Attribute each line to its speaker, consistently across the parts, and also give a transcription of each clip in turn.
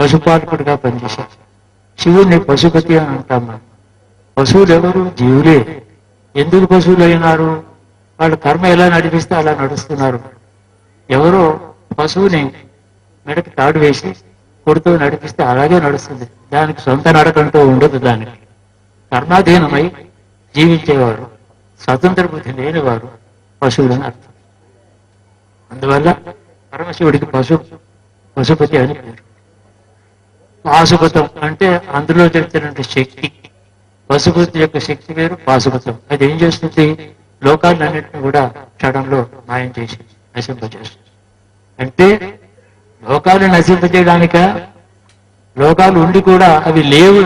Speaker 1: పశుపాలకుడిగా పనిచేశారు. శివుణ్ణి పశుపతి అని అంటాం మనం. పశువులు ఎవరు జీవులే. ఎందుకు పశువులు అయినారు వాళ్ళు కర్మ ఎలా నడిపిస్తే అలా నడుస్తున్నారు. ఎవరో పశువుని మెడకి తాడు వేసి కొడుతూ నడిపిస్తే అలాగే నడుస్తుంది. దానికి సొంత నడకంటూ ఉండదు దానికి. కర్మాధీనమై జీవించేవారు. స్వతంత్ర బుద్ధి లేనివారు పశువులని అర్థం. అందువల్ల పరమశివుడికి పశు పశుపతి అని పేరు. పాశుభతం అంటే అందులో చెప్తున్నటువంటి శక్తి. పశుపతి యొక్క శక్తి వేరు పాశుభతం అది ఏం చేస్తుంది? లోకాలన్నింటినీ కూడా క్షణంలో మాయం చేసి నశింపజేస్తుంది. అంటే లోకాలు నశింపజేయడానిక లోకాలు ఉండి కూడా అవి లేవు.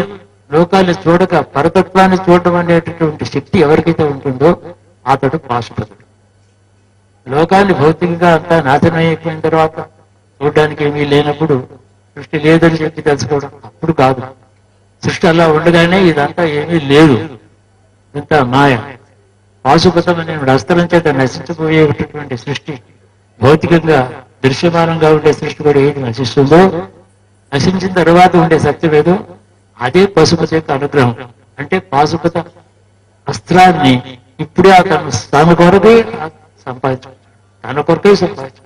Speaker 1: లోకాలు చూడక పరతత్వాన్ని చూడటం అనేటటువంటి శక్తి ఎవరికైతే ఉంటుందో అతడు పాశుపతుడు లోకాన్ని భౌతికంగా అంతా నాశనం అయిపోయిన తర్వాత చూడడానికి ఏమీ లేనప్పుడు సృష్టి లేదని చెప్పి తెలుసుకోవడం అప్పుడు కాదు. సృష్టి అలా ఉండగానే ఇదంతా ఏమీ లేదు. ఇంత మాయ. పాశుపతం అనే అస్తరం చేత నశించిపోయేటటువంటి సృష్టి భౌతికంగా దృశ్యమానంగా ఉండే సృష్టి కూడా ఏది నశిస్తుందో నశించిన తర్వాత ఉండే సత్యం ఏదో అదే పశుపతి యొక్క అనుగ్రహం. అంటే పాశుపత అస్త్రాన్ని ఇప్పుడే అతను తన కొరకే సంపాదించు తన కొరకే సంపాదించు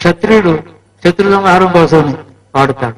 Speaker 1: క్షత్రియుడు శత్రు సంహారం కోసం వాడుతాడు